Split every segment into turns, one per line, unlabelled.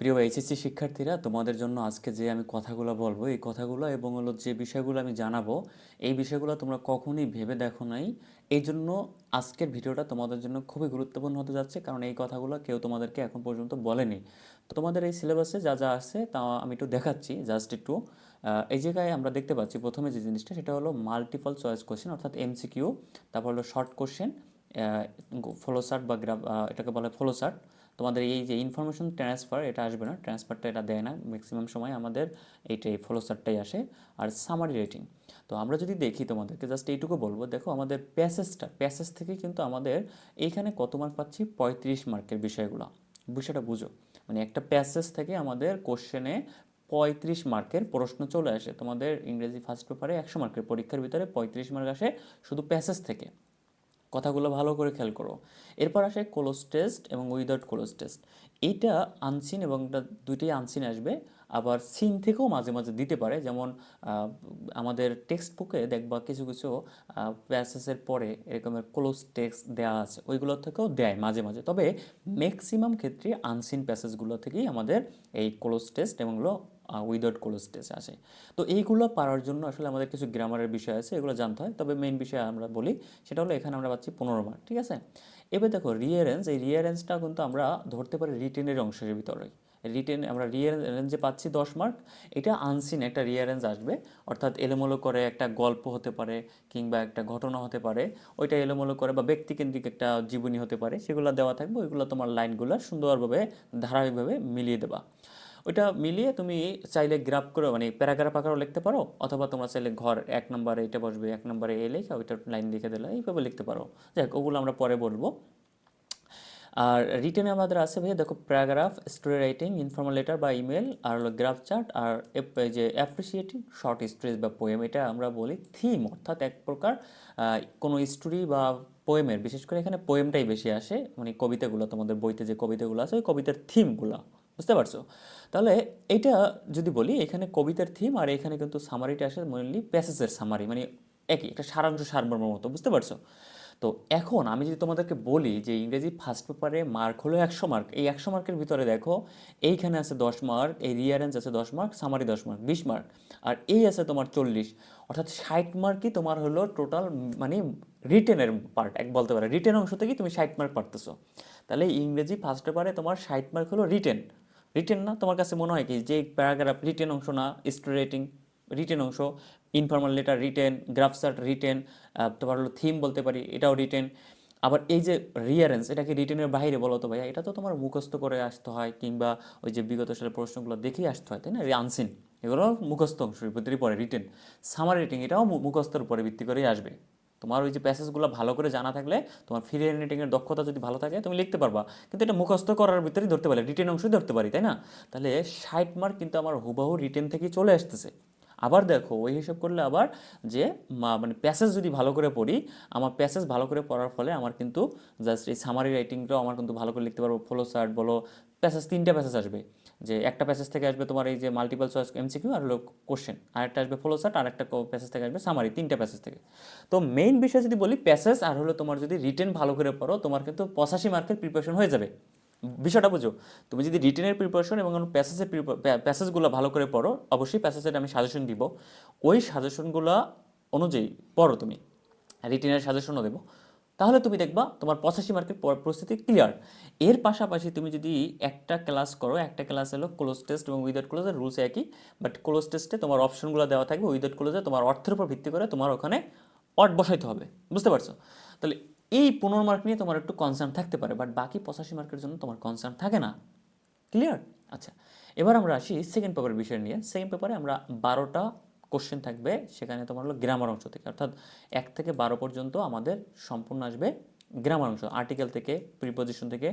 প্রিয় এইচএসসি শিক্ষার্থীরা, তোমাদের জন্য আজকে যে আমি কথাগুলো বলব, এই কথাগুলো এবং হলো যে বিষয়গুলো আমি জানাব, এই বিষয়গুলো তোমরা কখনোই ভেবে দেখো নাই। এই জন্য আজকের ভিডিওটা তোমাদের জন্য খুবই গুরুত্বপূর্ণ হতে যাচ্ছে, কারণ এই কথাগুলো কেউ তোমাদেরকে এখন পর্যন্ত বলেনি। তো তোমাদের এই সিলেবাসে যা যা আছে তা আমি একটু দেখাচ্ছি, জাস্ট একটু। এই জায়গায় আমরা দেখতে পাচ্ছি প্রথমে যে জিনিসটা, সেটা হলো মাল্টিপল চয়েস কোশ্চেন অর্থাৎ এমসিকিউ তারপর হলো শর্ট কোশ্চেন ফলোসার্ট বা গ্রাফ এটাকে বলে ফলোসার্ট তোমাদের এই যে ইনফরমেশন ট্রান্সফার এটা আসবে না। ট্রান্সফারটা এটা দেয় না। ম্যাক্সিমাম সময় আমাদের এইটাই ফলোসারটাই আসে। আর সামারি রেটিং তো আমরা যদি দেখি তোমাদেরকে জাস্ট এইটুকু বলব। দেখো, আমাদের প্যাসেজটা প্যাসেজ থেকে কিন্তু আমাদের এইখানে কত মার্ক পাচ্ছি? পঁয়ত্রিশ মার্কের বিষয়গুলো। বিষয়টা বুঝো। মানে একটা প্যাসেজ থেকে আমাদের কোশ্চেনে পঁয়ত্রিশ মার্কের প্রশ্ন চলে আসে। তোমাদের ইংরেজি ফার্স্ট পেপারে একশো মার্কের পরীক্ষার ভিতরে পঁয়ত্রিশ মার্ক আসে শুধু প্যাসেজ থেকে। কথাগুলো ভালো করে খেয়াল করো। এরপর আসে ক্লোজ টেস্ট এবং উইদাউট ক্লোজ টেস্ট এইটা আনসিন এবং দুইটাই আনসিন আসবে। আবার সিন থেকেও মাঝে মাঝে দিতে পারে। যেমন আমাদের টেক্সট বুকে দেখবা কিছু কিছু প্যাসেসের পরে এরকমের ক্লোজ টেক্সট দেওয়া আছে। ওইগুলো থেকেও দেয় মাঝে মাঝে। তবে ম্যাক্সিমাম ক্ষেত্রে আনসিন প্যাসেজগুলো থেকেই আমাদের এই ক্লোজ টেস্ট এবং উইদাউট ক্লোজ টেস্ট আসে। তো এইগুলো পারার জন্য আসলে আমাদের কিছু গ্রামারের বিষয় আছে, এগুলো জানতে হয়। তবে মেইন বিষয় আমরা বলি, সেটা হলো এখানে আমরা পাচ্ছি পনেরো মার্ক ঠিক আছে? এবার দেখো রিয়ারেন্স এই রিয়ারেন্সটা কিন্তু আমরা ধরতে পারি রিটেনের অংশের ভিতরে। রিটেন আমরা রিয়ারেঞ্জে পাচ্ছি দশ মার্ক এটা আনসিন একটা রিয়ারেঞ্জ আসবে। অর্থাৎ এলোমেলো করে একটা গল্প হতে পারে কিংবা একটা ঘটনা হতে পারে, ওইটা এলোমেলো করে বা ব্যক্তিকেন্দ্রিক একটা জীবনী হতে পারে, সেগুলো দেওয়া থাকবে, ওইগুলো তোমার লাইনগুলো সুন্দরভাবে, ধারাবাহিকভাবে মিলিয়ে দেবা। ওইটা মিলিয়ে তুমি চাইলে গ্রাফ করে মানে প্যারাগ্রাফ আকারও লিখতে পারো, অথবা তোমরা চাইলে ঘর এক নম্বরে এটা বসবে, এক নম্বরে এ লেখা, ওইটা লাইন লিখে দিলে এইভাবে লিখতে পারো। যাই হোক ওগুলো আমরা পরে বলব। আর রিটেনে আমাদের আছে ভাইয়া, দেখো paragraph story writing informal letter বা ইমেল আর হলো গ্রাফ চার্ট আর যে অ্যাপ্রিসিয়েটিং শর্ট স্টোরিজ বা পোয়েম এটা আমরা বলি থিম অর্থাৎ এক প্রকার কোনো স্টোরি বা পোয়েমের বিশেষ করে এখানে পোয়েমটাই বেশি আসে মানে কবিতাগুলো, তোমাদের বইতে যে কবিতাগুলো আছে, ওই কবিতার থিমগুলো বুঝতে পারছ? তাহলে এটা যদি বলি, এখানে কবিতার থিম আর এখানে কিন্তু সামারিটা আসে মেনলি প্যাসেজের সামারি মানে একই, একটা সারাংশ সারমর্মের মতো, বুঝতে পারছ? তো এখন আমি যদি তোমাদেরকে বলি যে ইংরেজি ফার্স্ট পেপারে মার্ক হলো একশো মার্ক এই একশো মার্কের ভিতরে দেখো, এইখানে আছে দশ মার্ক এই রিয়ারেন্স আছে দশ মার্ক সামারি দশ মার্ক বিশ মার্ক আর এই আছে তোমার চল্লিশ। অর্থাৎ ষাট মার্কই তোমার হলো টোটাল মানে রিটেনের পার্ট এক বলতে পারে রিটেন অংশ থেকেই তুমি ষাট মার্ক পারতেছো। তাহলে ইংরেজি ফার্স্ট পেপারে তোমার ষাট মার্ক হলো রিটেন রিটেন না? তোমার কাছে মনে হয় কি? যে প্যারাগ্রাফ রিটেন অংশ না স্টোরি রেটিং রিটেন অংশ informal letter written graph chart written তোমার হলো থিম বলতে পারি, এটাও রিটেন আবার এই যে রিয়ারেন্স এটা কি রিটেনের বাইরে বলো তো ভাইয়া? এটা তো তোমার মুখস্থ করে আসতে হয়, কিংবা ওই যে বিগত সালের প্রশ্নগুলো দেখেই আসতে হয়, তাই না? আনসিন এগুলো মুখস্থ অংশের ভিতরেই পড়ে রিটেন সামার রিটিং এটাও মুখস্থের উপরে ভিত্তি করেই আসবে। তোমার ওই যে প্যাসেজগুলো ভালো করে জানা থাকলে তোমার ফ্রি রিটিংয়ের দক্ষতা যদি ভালো থাকে, তুমি লিখতে পারবা। কিন্তু এটা মুখস্থ করার ভিতরেই ধরতে পারি রিটেন অংশই ধরতে পারি, তাই না? তাহলে ষাট মার্ক কিন্তু আমার হুবাহু রিটেন থেকেই চলে আসতেছে। আবার দেখো, ওই হিসাব করলে আবার যে মানে প্যাসেজ যদি ভালো করে পড়ি, আমার প্যাসেজ ভালো করে পড়ার ফলে আমার কিন্তু জাস্ট এই সামারি রাইটিংটাও আমার কিন্তু ভালো করে লিখতে পারব। ফলো সার্ট বলো প্যাসেজ তিনটা প্যাসেজ আসবে। যে একটা প্যাসেজ থেকে আসবে তোমার এই যে মাল্টিপল চয়েস এমসিকিউ আর কোশ্চেন আর একটা আসবে ফলো সার্ট আর একটা প্যাসেজ থেকে আসবে সামারি তিনটা প্যাসেজ থেকে। তো মেইন বিষয় যদি বলি প্যাসেজ আর হলো তোমার যদি রিটেন ভালো করে পড়ো, তোমার কিন্তু পঁচাশি মার্কের প্রিপারেশন হয়ে যাবে। বিষয়টা বুঝো। তুমি যদি রিটেনের প্রিপারেশন এবং প্যাসেজের প্যাসেজগুলো ভালো করে পড়ো, অবশ্যই প্যাসেজের আমি সাজেশন দিব। ওই সাজেশনগুলো অনুযায়ী পড়ো তুমি। রিটেনের সাজেশনও দেবো। তাহলে তুমি দেখবা তোমার পঁচাশি মার্কের পরিস্থিতি ক্লিয়ার এর পাশাপাশি তুমি যদি একটা ক্লাস করো, একটা ক্লাস হলো ক্লোজ টেস্ট এবং উইদাউট ক্লোজের রুলস একই বাট ক্লোজ টেস্টে তোমার অপশনগুলো দেওয়া থাকবে উইদাউট ক্লোজে তোমার অর্থের উপর ভিত্তি করে তোমার ওখানে অট বসাইতে হবে, বুঝতে পারছ? তাহলে এই পনেরো মার্ক নিয়ে তোমার একটু কনসার্ন থাকতে পারে বাট বাকি পঁচাশি মার্কের জন্য তোমার কনসার্ন থাকে না ক্লিয়ার আচ্ছা এবার আমরা আসি সেকেন্ড পেপারের বিষয় নিয়ে। সেকেন্ড পেপারে আমরা বারোটা কোশ্চেন থাকবে, সেখানে তোমার হলো গ্রামার অংশ থেকে। অর্থাৎ এক থেকে বারো পর্যন্ত আমাদের সম্পূর্ণ আসবে গ্রামার অংশ। আর্টিকেল থেকে প্রিপোজিশন থেকে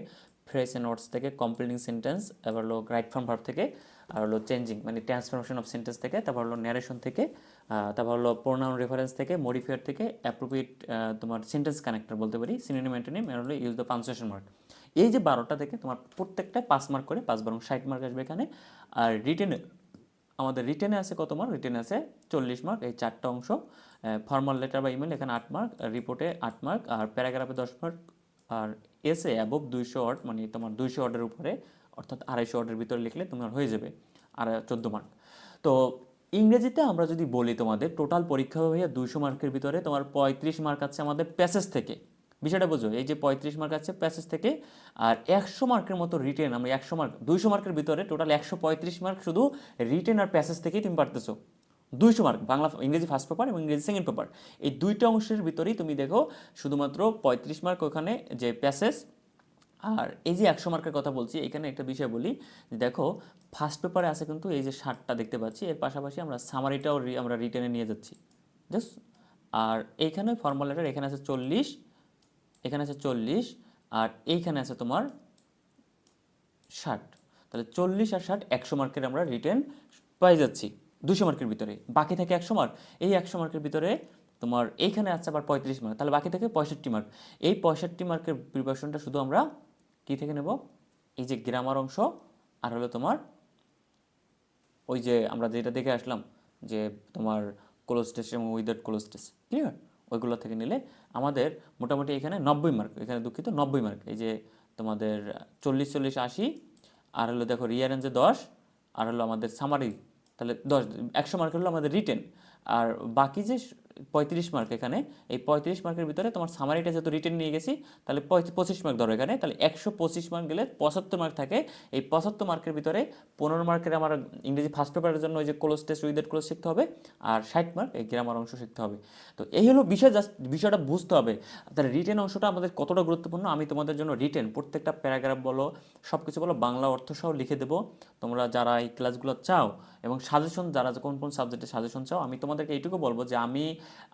ফ্রেস অ্যান্ড ওয়ার্ডস থেকে কমপ্লিটিং সেন্টেন্স এবার হলো রাইট ফ্রম ভার্ব থেকে, আর হলো চেঞ্জিং মানে ট্রান্সফরমেশন অফ সেন্টেন্স থেকে, তারপর হলো ন্যারেশন থেকে তারপর হলো প্রোনাউন রেফারেন্স থেকে মডিফায়ার থেকে অ্যাপ্রোপ্রিয়েট তোমার সেন্টেন্স কানেক্টর বলতে পারি সিনোনিম অ্যান্টোনিম আর হলো ইউজ দ্য পাঞ্চুয়েশন মার্ক এই যে বারোটা থেকে তোমার প্রত্যেকটা পাঁচ মার্ক করে, পাঁচ বারং ষাট মার্ক আসবে এখানে, আর রিটেনে আমাদের রিটেনে আছে কত মার্ক রিটেনে আছে চল্লিশ মার্ক এই চারটা অংশ। ফর্মাল লেটার বা ইমেল এখানে আট মার্ক রিপোর্টে আট মার্ক আর প্যারাগ্রাফে দশ মার্ক আর এসে অ্যাবভ দুইশো অর্ড মানে তোমার দুইশো অর্ডের উপরে, অর্থাৎ আড়াইশো অর্ডের ভিতরে লিখলে তোমার হয়ে যাবে, আর চোদ্দ মার্ক তো ইংরেজিতে আমরা যদি বলি তোমাদের টোটাল পরীক্ষা ভাইয়া দুইশো মার্কের ভিতরে তোমার পঁয়ত্রিশ মার্ক আছে আমাদের প্যাসেজ থেকে। বিষয়টা বোঝো, এই যে পঁয়ত্রিশ মার্ক আছে প্যাসেজ থেকে, আর একশো মার্কের মতো রিটেন আমরা একশো মার্ক দুইশো মার্কের ভিতরে টোটাল একশো পঁয়ত্রিশ মার্ক শুধু রিটেন আর প্যাসেজ থেকেই তুমি পারতেছো। দুইশো মার্ক বাংলা, ইংরেজি ফার্স্ট পেপার এবং ইংরেজি সেকেন্ড পেপার এই দুইটা অংশের ভিতরেই তুমি দেখো শুধুমাত্র পঁয়ত্রিশ মার্ক ওখানে যে প্যাসেজ আর এই যে একশো মার্কের কথা বলছি, এখানে একটা বিষয় বলি দেখো ফার্স্ট পেপারে আছে কিন্তু এই যে ষাটটা দেখতে পাচ্ছি, এর পাশাপাশি আমরা সামারিটাও আমরা রিটেনে নিয়ে যাচ্ছি। জাস্ট আর এইখানে ফর্মাল লেটার এখানে আছে চল্লিশ এখানে আছে চল্লিশ আর এইখানে আছে তোমার ষাট। তাহলে চল্লিশ আর ষাট একশো মার্কের আমরা রিটার্ন পাই যাচ্ছি দুশো মার্কের ভিতরে। বাকি থাকে একশো মার্ক। এই একশো মার্কের ভিতরে তোমার এইখানে আছে আবার পঁয়ত্রিশ মার্ক। তাহলে বাকি থাকে পঁয়ষট্টি মার্ক। এই পঁয়ষট্টি মার্কের প্রিপারেশনটা শুধু আমরা কী থেকে নেব? এই যে গ্রামার অংশ আর হলো তোমার ওই যে আমরা যেটা দেখে আসলাম যে তোমার ক্লোজ টেস্ট এবং উইদাউট ক্লোজ টেস্ট ক্লিয়ার ওইগুলো থেকে নিলে আমাদের মোটামুটি এখানে নব্বই মার্ক এখানে দুঃখিত নব্বই মার্ক এই যে তোমাদের চল্লিশ চল্লিশ, আশি, আর হলো দেখো রিয়ারেঞ্জে দশ, আর হলো আমাদের সামারি তাহলে দশ, একশো মার্ক হলো আমাদের রিটেন আর বাকি যে পঁয়ত্রিশ মার্ক এখানে। এই পঁয়ত্রিশ মার্কের ভিতরে তোমার সামারিটা যেহেতু রিটেন নিয়ে গেছি, তাহলে পঁচিশ মার্ক ধরো এখানে। তাহলে একশো পঁচিশ মার্ক গেলে পঁচাত্তর মার্ক থাকে। এই পঁচাত্তর মার্কের ভিতরে পনেরো মার্কের আমার ইংরেজি ফার্স্ট পেপারের জন্য ওই যে ক্লোজ টেস্ট উইদাউট ক্লোজ শিখতে হবে, আর ষাট মার্ক এই গ্রামার অংশ শিখতে হবে। তো এই হলো বিষয় জাস্ট বিষয়টা বুঝতে হবে। তাহলে রিটেন অংশটা আমাদের কতটা গুরুত্বপূর্ণ, আমি তোমাদের জন্য রিটেন প্রত্যেকটা প্যারাগ্রাফ বলো সব কিছু বলো, বাংলা অর্থ সহ লিখে দেবো। তোমরা যারা এই ক্লাসগুলো চাও, এবং সাজেশন যারা কোন কোন সাবজেক্টে সাজেশন চাও, আমি তোমাদেরকে এইটুকু বলব যে আমি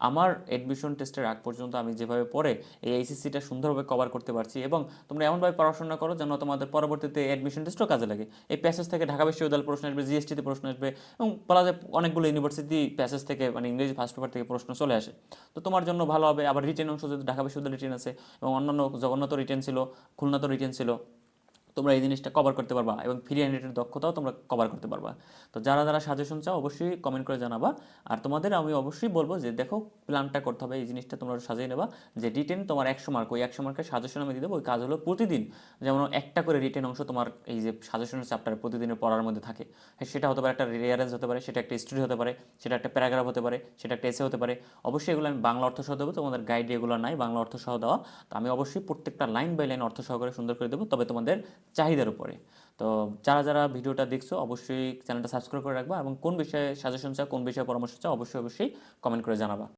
আমার অ্যাডমিশন টেস্টের আগ পর্যন্ত আমি যেভাবে পড়ে এই এইচএসসিটা সুন্দরভাবে কভার করতে পারছি এবং তোমরা এমনভাবে পড়াশোনা করো যেন তোমাদের পরবর্তীতে অ্যাডমিশন টেস্টও কাজে লাগে। এই প্যাসেজ থেকে ঢাকা বিশ্ববিদ্যালয় প্রশ্ন আসবে জিএসটিতে প্রশ্ন আসবে এবং বলা যায় অনেকগুলো ইউনিভার্সিটি প্যাসেজ থেকে মানে ইংরেজি ফার্স্ট পেপার থেকে প্রশ্ন চলে আসে। তো তোমার জন্য ভালো হবে। আবার রিটেন অংশ যদি ঢাকা বিশ্ববিদ্যালয় রিটেন আছে এবং অন্যান্য জগন্নাথ রিটেন ছিল খুলনাতে রিটেন ছিল। তোমরা এই জিনিসটা কভার করতে পারবা এবং ফ্রি হ্যান্ডের দক্ষতাও তোমরা কভার করতে পারবা। তো যারা যারা সাজেশন চাও অবশ্যই কমেন্ট করে জানাবা। আর তোমাদের আমি অবশ্যই বলব যে দেখো প্ল্যানটা করতে হবে এই জিনিসটা তোমরা সাজিয়ে নেবা। যে রিটেন তোমার একশো মার্ক ওই একশো মার্কের সাজেশন আমি দিয়ে দেবো ওই কাজ হলো প্রতিদিন। যেমন একটা করে রিটেন অংশ তোমার এই যে সাজেশনের চ্যাপ্টার প্রতিদিনের পড়ার মধ্যে থাকে। হ্যাঁ, সেটা হতে পারে একটা রিয়ারেন্স হতে পারে সেটা একটা স্টোরি হতে পারে সেটা একটা প্যারাগ্রাফ হতে পারে সেটা একটা এসে হতে পারে। অবশ্যই এগুলো আমি বাংলা অর্থ সহ দেবো তোমাদের গাইড এগুলো নাই বাংলা অর্থ সহ দেওয়া। তো আমি অবশ্যই প্রত্যেকটা লাইন বাই লাইন অর্থ সহকারে সুন্দর করে দেবো। তবে তোমাদের চাহিদার উপরে। তো যারা যারা ভিডিওটা দেখছ, অবশ্যই চ্যানেলটা সাবস্ক্রাইব করে রাখবা এবং কোন বিষয়ে সাজেশন চাও, কোন বিষয়ে পরামর্শ চাও, অবশ্যই অবশ্যই কমেন্ট করে জানাবা।